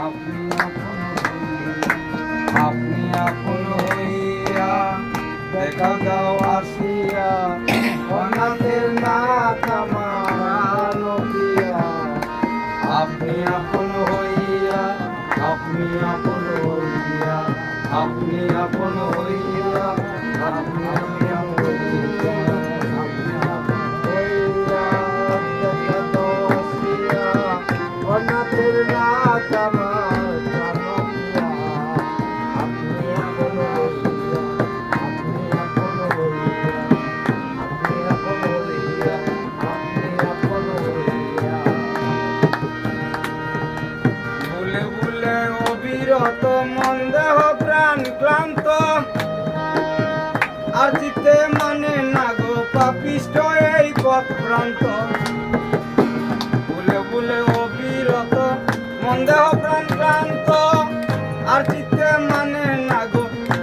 আপনি আপন হইয়া দেখা দাও আসিয়া না কামানিয়া আপনি আপন হইয়া হইয়া, আপনি আপন হইয়া, আপনি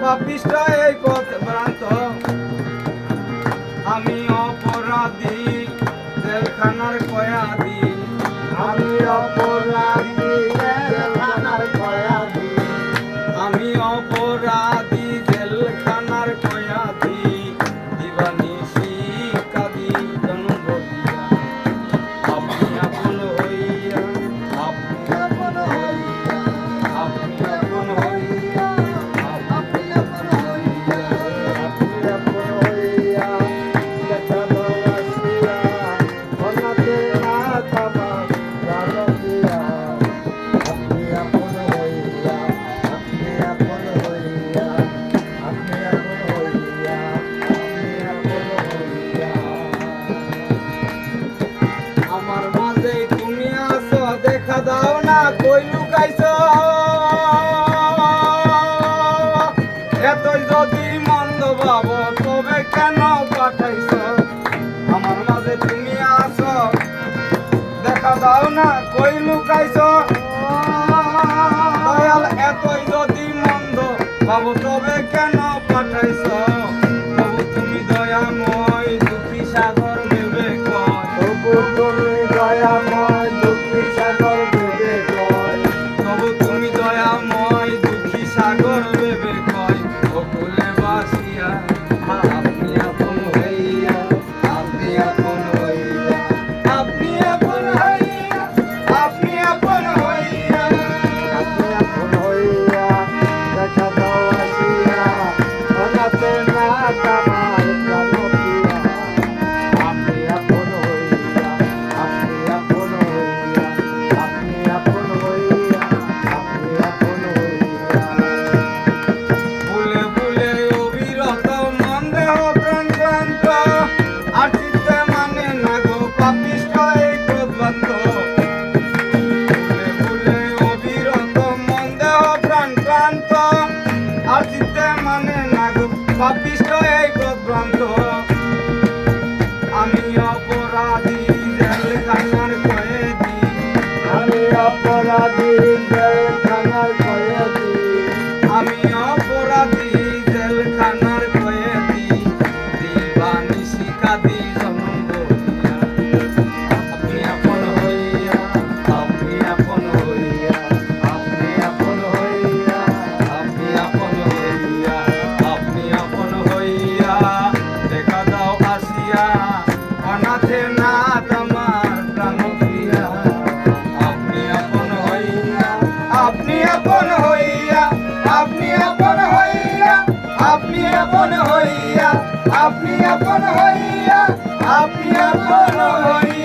আমার পৃষ্ঠায় কই লুকাইছ? এতই যদি মন্দ ভাব, তবে কেন পাঠাইছ? আমার মাঝে তুমি আস দেখা যাও না, কই লুকাইছ? পাপিষ্ট এই প্রভ্রান্ত আমি অপরাধী জেল কান্নার কয়েদি। আমি অপরাধী আপনি আপন হইয়া আপনি আপন হইয়া।